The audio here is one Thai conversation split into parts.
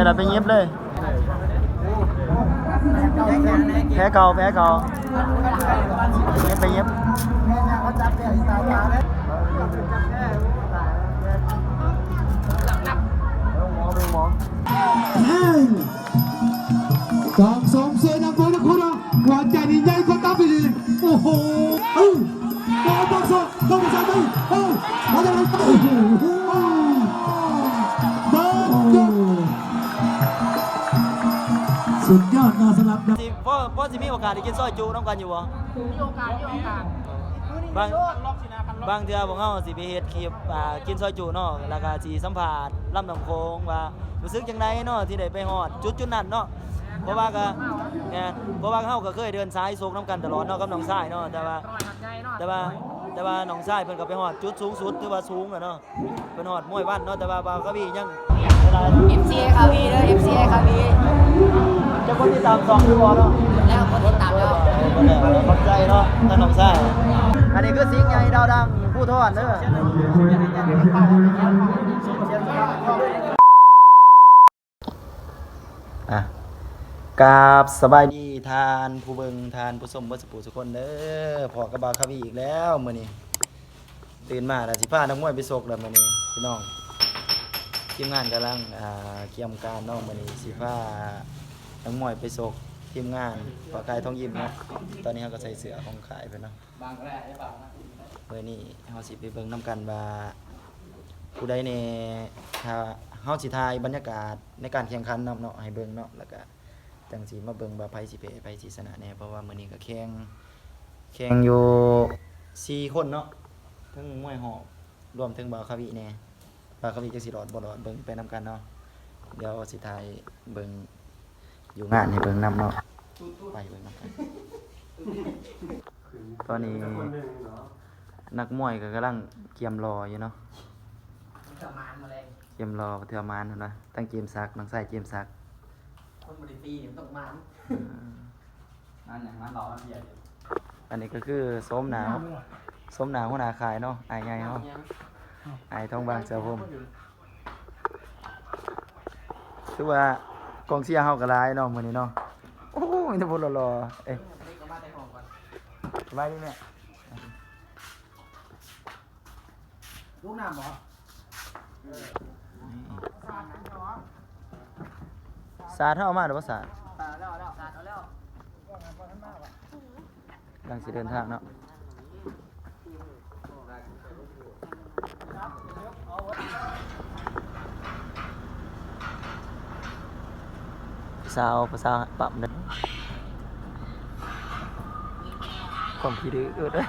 แต่เราไปเย็บเลย แพ้เก่าแพ้เก่าเย็บไปเย็บหมอเป็นหมอแห้งกองสองเสือนักมวยนักคนละหัวใจนี่ใหญ่กว่าตับไปเลยโอ้โหเอ้าบอลบอลโซ่ต้องมาใส่ไปเอ้ามาจากไหนโอ้โห สุดยอดนะสำหรับ สิพ่อพ่อสิมีโอกาสได้กินซอยจูน้ำกันอยู่บ่ มีโอกาสมีโอกาสบางบางเทื่อพวกเฮาสิไปเฮ็ดคลิปอ่ากินซอยจูเนาะแล้วก็สิสัมภาษณ์ลำน้ำโขงว่ารู้สึกจังไดเนาะที่ได้ไปฮอดจุดจุดนั้นเนาะเพราะว่าก็เนี่ยเพราะว่าเฮาก็เคยเดินสายโซกน้ำกันตลอดเนาะกับน้องชายเนาะแต่ว่า ร้อยหัดใหญ่เนาะแต่ว่า แต่ว่าน้องชายเพิ่นก็ไปฮอดจุดสูงสุดถือว่าสูงอะเนาะเพิ่นฮอดมวยวันเนาะแต่ว่าบางกะวียังเวลา MCA คาวีเด้อ MCA คาวีจะคนที่ตามสองอยู่บ่เนาะแล้วคนติดตามแล้วบ่ได้ขอบใจเนาะท่านน้องชายอันนี้คือสิงห์ใหญ่ดาวดังผู้ทอดเด้ออ่ กราบสบายดีทานผู้เบิงทานผู้ชมเบ่สปูทุกคนเด้อพอกระบาคาวีอีกแล้วมื้อนี้ตื่นมาแล้วสิพานักมวยไปโศกแล้วมื้อนี้พี่น้องทีมงานกำลังอ่าเกี่ยมการเนาะมื้อนี้สิพานักมวยไปโศกทีมงานปากายทองยิ้มเนาะตอนนี้เขาก็ใส่เสื้อของขายไปเนาะบางก็ได้บางนะมื้อนี้เฮาสิไปเบิงนํกันว่าผู้ใดแน่ถ้าเฮาสิถ่ายบรรยากาศในการแข่งขันนํเนาะให้เบิงเนาะแล้วก็ จังสิมาเบิ่งว่าไผสิแพ้ไผสิชนะแน่เพราะว่ามื้อนี้ก็แข่งแข่งอยู่สี่คนเนาะทั้งมวยหอกรวมถึงบาวคาวิแน่บาวคาวิจะสิรอดบ่รอดเบิ่งไปนํกันเนาะเดี๋ยวสิถ่ายเบิ่งอยู่งานให้เบิ่งนํเนาะไปเบิ่งนํกันตอนนี้นักมวยก็กำลังเกียมรออยู่เนาะสมานมาเลยเกียมรอเทื่อมานนั่นนะตั้งเกมซักน้องใส่เกมซัก คนบริตีเนี่ยต้องมานนั่นอย่างนั้นรอมันเบียดอยู่อันนี้ก็คือส้มหนาวส้มหนาวหัวหน้าขายเนาะอายไงเนาะอายทองบางเจ้าผมคือว่ากองเชียร์เฮาก็หลายเนาะมื้อนี้เนาะโอ้ยแต่บ่รอๆเอ้ยนี่ก็มาแต่ห้องก่อนสบายดีแม่ลูกน้ำบ่ สาดเฮาเอามาหรือบ่สาดตาแล้วแล้วสาดเอาแล้วกำลังสิเดินทางเนาะสาวภาษาปรับเด้อความคิดดื้อเด้อ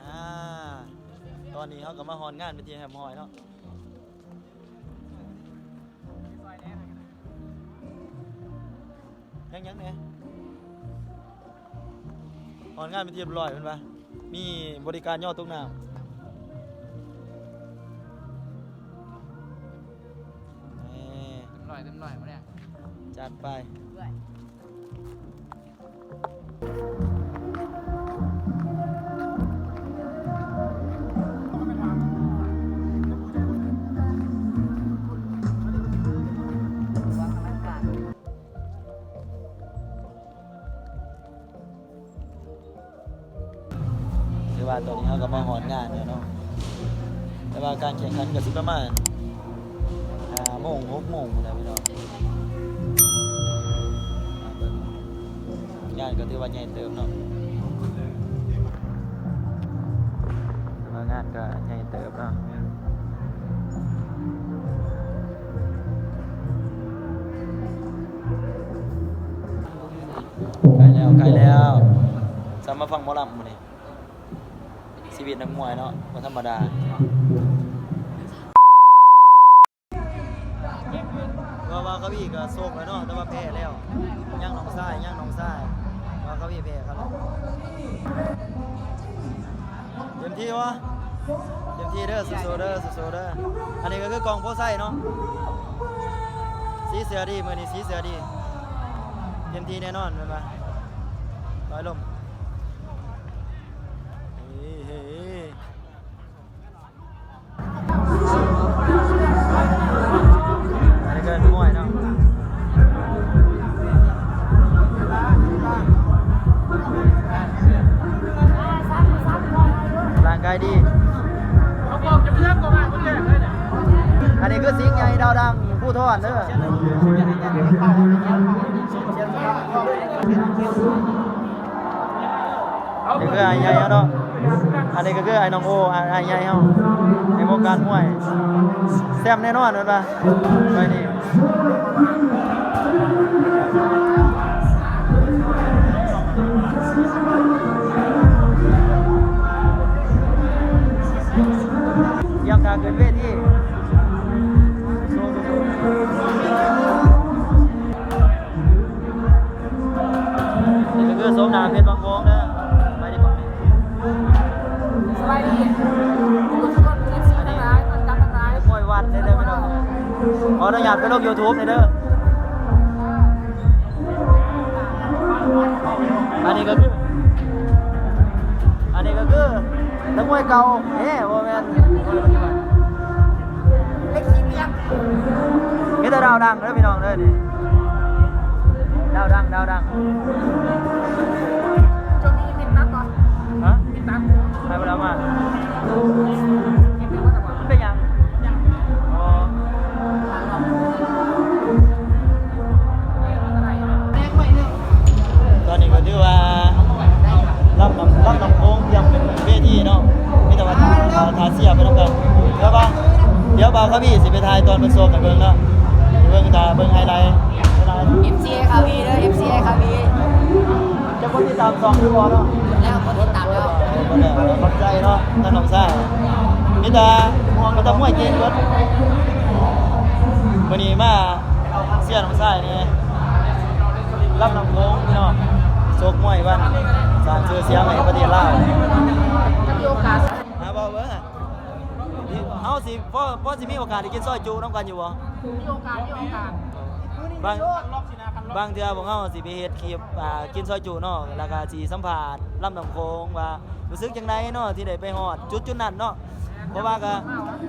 อ่าตอนนี้เขาก็มาฮอนงานเป็นทีแฮมฮอยเนาะ ยังยังเนี่ยออนงานเป็นที่เรียบร้อยเป็นปะมีบริการย่อตรงน้ำนี่หน่อยเต็มหน่อยมาเนี่ยจัดไป ว่าตอนนี้เขาก็มาหอนงานเนี่ยเนาะแต่ว่าการแข่งขันก็สิประมาณห้าโมงหกโมงแล้วพี่น้องาเบิ่งานก็ถือว่าใหญ่เติมเนาะแต่ว่างานก็ใหญ่เติมเนาะใกล้แล้วใกล้แล้วจะมาฟังหมอลำมื้อนี้ ชีวิตนักมวยเนาะบ่ธรรมดา ว่าว่าเขาพี่ก็โศกแล้วเนาะแต่ว่าแพ้แล้วย่างหนองทรายย่างหนองทรายว่าเขาพี่แพ้ครับเต็มที่วะเต็มที่เด้อสู้ๆเด้อสู้ๆเด้ออันนี้ก็คือกองโพไซเนาะสีเสือดีมือนี้สีเสือดีเต็มที่แน่นอนเป็นปะร้อยลมายดี อันนี้คือสิงห์ใหญ่ดาวดังผู้ทอดเด้อนี่คือไอ้ใหญ่เฮาเนาะอันนี้ก็คือไอ้น้องโอไอ้ใหญ่เฮาในวงการมวยแซ่บแน่นอนเห็นปะไปนี่ เการเกินเวทีนี่ก็คือสมนาเพชรบางโพงนะไปดิบังนี่สบายดีทุกคนเอฟซีทั้งหลายคนกำทั้งหลายมวยวันเด้อเด้อพี่น้องขออนุญาตไปลง YouTube หน่อยเด้ออันนี้ก็คืออันนี้ก็คือนักมวยเก่าเอ๊ะโมแมนเล็กขี้เมียงมีแต่ดาวดังเด้อพี่น้องเด้อนี่ดาวดังดาวดัง โซกันเบิ่งเนาะเบิ่งตาเบิ่งไฮไลท์ไฮไลท์เอฟซีคาวีเด้อเอฟซีคาวีจะคนที่ตามสองดูบอลเนาะแล้วคนติดตามแล้วคนเนี่ยเราเข้าใจเนาะท่านน้องซ่ามีแต่มีแต่มวยเก่งเบิดวันนี้มาเสียน้องซ่านี่รับน้ำโค้งพี่น้องโชคมวยวันสร้างชื่อเสียงให้ประเทศลาวาสิพอพอสิมีโอกาสได้กินซอยจุน้ำกันอยู่บ่มีโอกาสมีโอกาสบางบางเทื่อพวกเฮาสิไปเฮ็ดคลิปอ่ากินซอยจุเนาะแล้วก็สิสัมภาษณ์ลำน้ำโขงว่ารู้สึกจังไดเนาะที่ได้ไปฮอดจุดจุดนั้นเนาะเพราะว่าก็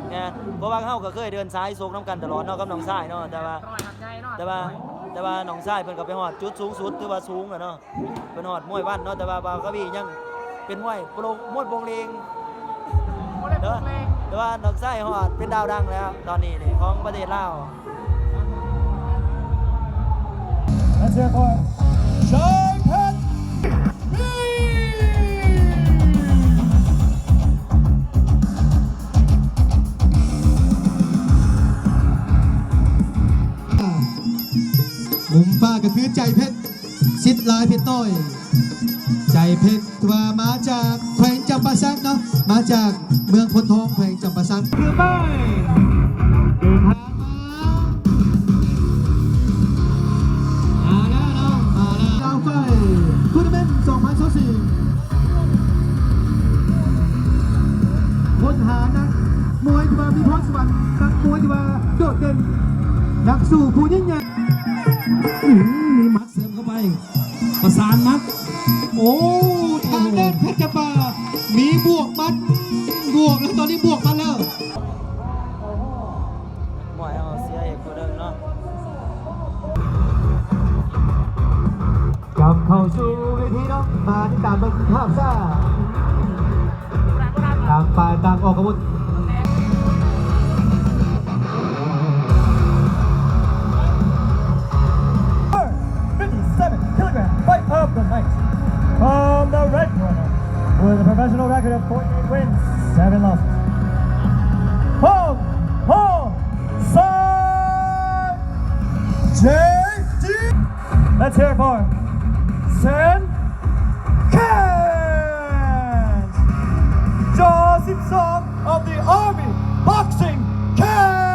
แม่นเพราะว่าเฮาก็เคยเดินสายโศกน้ำกันตลอดเนาะกับน้องชายเนาะแต่ว่าตลอดหัดใจเนาะแต่ว่าแต่ว่าน้องชายเพิ่นก็ไปฮอดจุดสูงสุดถือว่าสูงอะเนาะเพิ่นฮอดมวยวันเนาะแต่ว่าบางกะบี่ยังเป็นมวยโปรงมวยโปรงเลงโมเดลเด้อเพลง แต่ว่าน้องชายฮอดเป็นดาวดังแล้วตอนนี้นี่ของประเทศลาว Let's hear for Shy Pet มุมฟ้าก็คือใจเพชรสิทธิ์ลายเพชรต้อย ใจเพชรว่ามาจากแขวงจำปาสักเนาะมาจากเมืองพลทองแขวงจำปาสักคือไปเดินทางมามาแล้วเนาะมาแล้วดาวไฟทัวร์นาเมนต์2024ค้นหานักมวยที่ว่ามีพรสวรรค์นักมวยที่ว่าโดดเด่นนักสู้ผู้ยิ่งใหญ่อื้อหือมีมัดเสริมเข้าไปประสานมัด โอ้ทางเล่นเพชรปามีบวกมัดบวกแล้วตอนนี้บวกมาแล้วมวยเอาเสียเอกผู้หนึงเนาะกลับเข้าสู่เวทีเนาะมาที่ตามบันภาพซ่าต่างฝ่ายต่างออกอาวุธ57 kilogram fight of the night. from the red corner with a professional record of 48 wins, 7 losses. Home, home, son, JD. Let's hear it for Sam Cash, Josh Simpson of the Army Boxing Camp.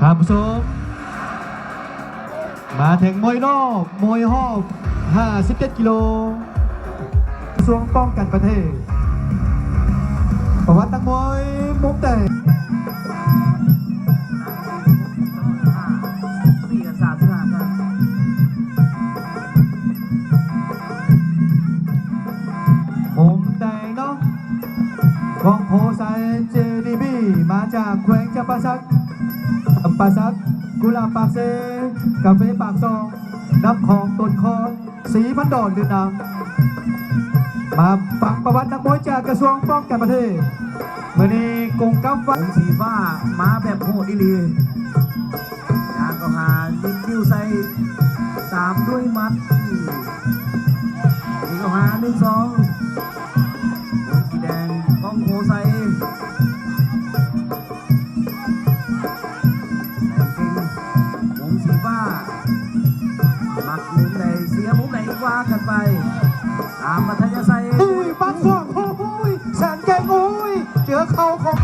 Cảm มาถึงมวยรอบมวยหอบ 57 กิโลกระทรวงป้องกันประเทศ ประวัตินักมวยมุมแดงสี่กับสามสิบห้ากันมุมแดงเนาะของโพไซเจดีบีมาจากแขวงจำปาสัก ปากกุหลาบปากเซกาเฟ่ปากซองน้ำของต้นคอนสีพันดอนเดินทางมาฟังประวัตินักมวยจากกระทรวงป้องกันประเทศเมื่อนี้กงกับว่าสีฟ้ามาแบบโหดอีหลียางก็หายิงคิ้วใส่ตามด้วยมัดนี่ก็หาหนึ่งสองามมัธยสัยอุ้ยปักสองโอ้ยแสนแกงโอ้ยเจอเขาของ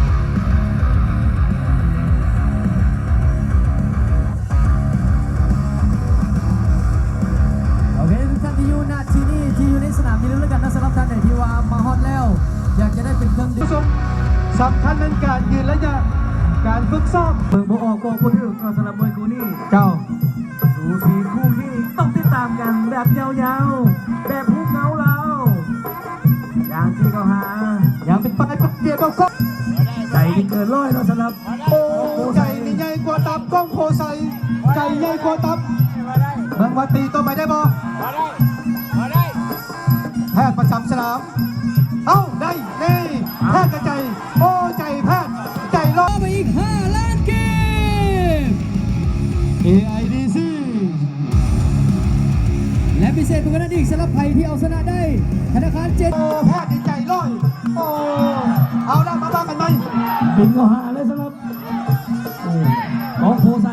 โอเคทุกท่านที่อยู่ณที่นี่ที่อยู่ในสนามนี้แล้วกันนะสำหรับท่านไหนที่ว่ามาฮอตแล้ว อยากจะได้เป็นเครื่องดื่มสำคัญเป็นการยืนระยะการฝึกซ้อมเมืองบ่ออกบอกบ่ถึ ย่างเป็นปลายปักเดียวก็ใจนี่เกินร้อยแล้วสำหรับโอ้ใจนี่ใหญ่กว่าตับกล้องโคไซใจใหญ่กว่าตับเมืองวัดตีตัวไปได้บ่แพทย์ประจำสนามเอ้าได้นี่แพทย์กระใจโอ้ใจแพทย์ใจร้อนไปอีก5ล้านเกม AIDC และพิเศษกว่านั้นอีกสำหรับใครที่เอาชนะได้ ธนาคารเจ็ด ดึงก็หาเลยสำหรับอ้ของโคไซ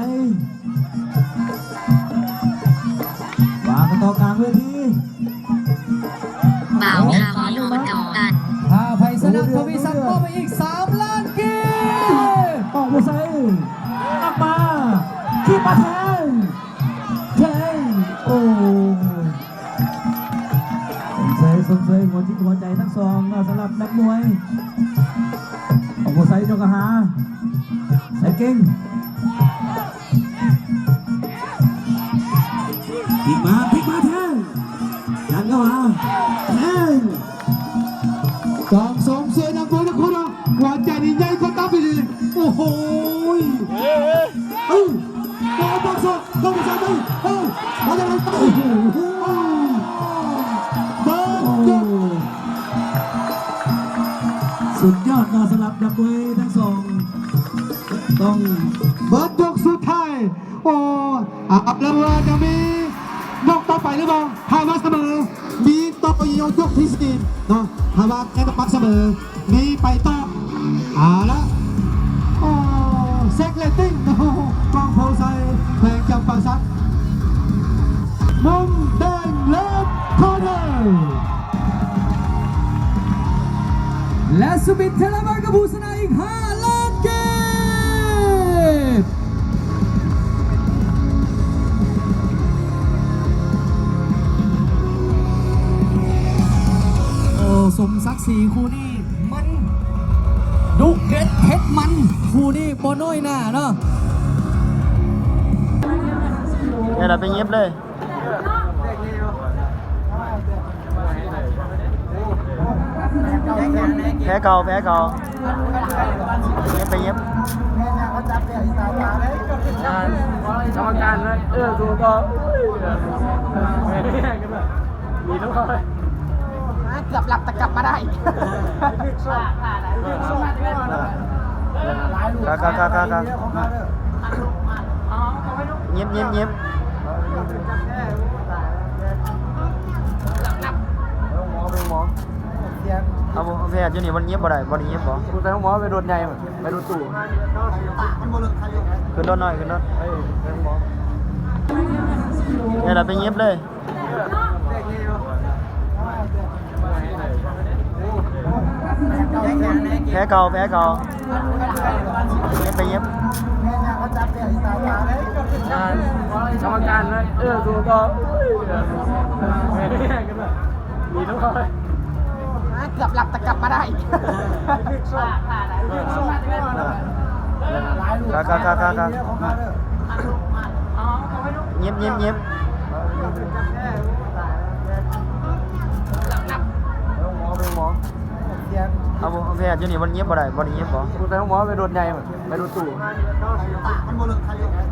ใโอ้อับแล้วาจะมียกต่อไปหรือเปล่าหามาเสมอ มีต่อยยกที่สี่เนาะหามาแค่ปักเสมอมีไปต่อเอาละโอ้เซ็กเลตติ้งโอ้กองโพไซแพงจำปาซักมุมแดงเลิฟคอร์เนอร์และสุบิทเทเลมาร์กบูสนาอีก5ล้า สมศักดิ์ศรีคู่นี้มัน ดุเด็ดเผ็ดมันคู่นี้โบน้อยหน้าเนาะเนี่ยเราไปเงียบเลยแพ้เก่าแพ้เก่าเงียบไปเงียบกรรมการเลยเออดูต่อมีน้องเขาเกือบหลับแต่กลับมาได้ครับครับครับครับครับเงียบเงียบเงียบเอาบ่แพทย์อยู่นี่มันเงียบบ่ได้บ่ได้เงียบบ่คุณไปห้องหมอไปโดนใหญ่หมดไปโดนตู่ขึ้นรถหน่อยขึ้นรถเนี่ยเราไปเงียบเลย แพ้เก่าแพ้เก่าเงียบไปเงียบกรรมการเลยเออดูต่อมีน้องเขาเกือบหลับแต่กลับมาได้ครับครับครับครับครับเงียบเงียบเงียบ เอาบ่แพทย์อยู่นี่มันเงียบบ่ได้บ่ได้เงียบบ่คุณไปงหมอไปโดนใหญ่ไปโดนตู่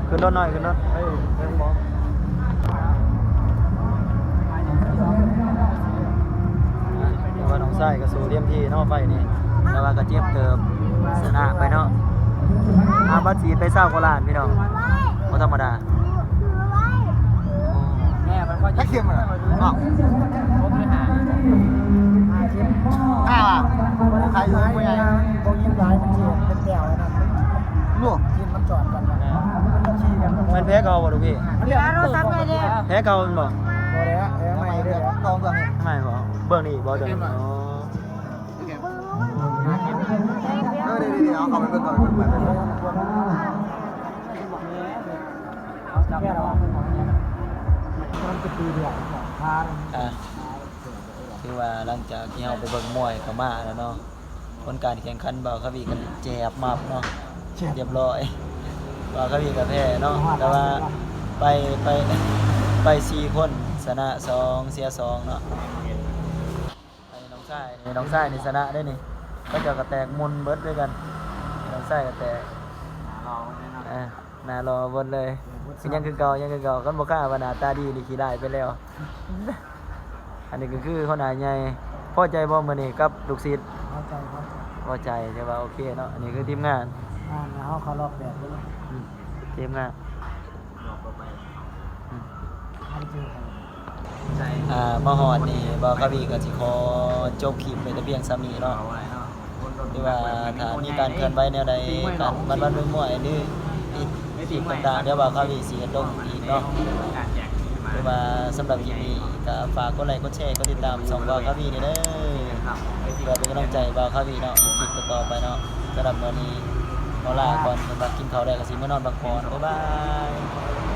ขึ้นรถหน่อยขึ้นรถเอ้ยแตงหมอแต่ว่าน้องไส้กระสูเรียมที่นอกไปนี่แต่ว่ากระเจี๊ยบเติมชนะไปเนาะอาบัตสีไปเศร้าโคราชพี่น้องบ่ธรรมดาแม่มันก็เจ็บเข็มอะผมไปหา ข้าวอะใครอยู่ผู้ใหญ่พวกยิ้มร้ายมันเฉียดเป็นแก้วไอ้นั่นลูกกินมันจอดกันนะมันขี้กันมันแพ้เก่าบ่ลูกพี่มันเรียกรถซักไปเลยแพ้เก่ามันบ่บ่แล้วเอ้ไม่ได้แล้วกองกันไม่บ่เบื้องนี้บ่เด้ออ๋อเออเดี๋ยวเอาเข้าไปเบิ่งก่อนเบิ่งก่อนแค่เรามันจะปีเดียวทานอะ คือว่าหลังจากที่เฮาไปเบิ่งมวยก็มาแล้วเนาะผลการแข่งขันบ่าวเขาวีกันแจบมับเนาะเรียบร้อยบ่าวเขาวีก็แพ้เนาะแต่ว่าไปไปไปสี่คนชนะสองเสียสองเนาะอันนี้น้องชายนี่น้องชายนี่ชนะได้นี่ก็จะกระแตกมุนเบิดด้วยกันน้องชายกระแตกรอแน่นอนอะหน้ารอเบนเลยคือยังคือเก่ายังคือเก่ากันบ่กล้าว่าหน้าตาดีนี่ขี้ได้ไปแล้ว อันนี้ก็คือคนหน้าใหญ่พอใจบ่มื้อนี้กับลูกศิษย์เข้าใจครับพอใจใช่ว่าโอเคเนาะอันนี้คือทีมงานงานเขาเขาลอกแบบไปเลยอืมทีมงานให้เจอใครใจอ่ามาฮอดนี่บ่กะบีก็สิขอจบคลิปไปแต่เพียงซ้ำนี้เนาะเอาไว้เนาะที่ว่าถ้ามีการเคลื่อนไหวแนวใดการมันมันมวยๆหรืออีกอีกต่างๆเดี๋ยวบ่กะบีสิเฮ็ดลงอีกเนาะ การแจกมาคือว่าสำหรับคลิปนี้ก็ฝากกดไลค์กดแชร์กดติดตามสองบ่กะบีนี่เด้อเพื่อเป็นกำลังใจบ่าวคาวีเนาะคลิปต่อไปเนาะสำหรับวันนี้ขอลาก่อนสำหรับกินข้าวได้กับสิมานอนพักผ่อนบ๊ายบาย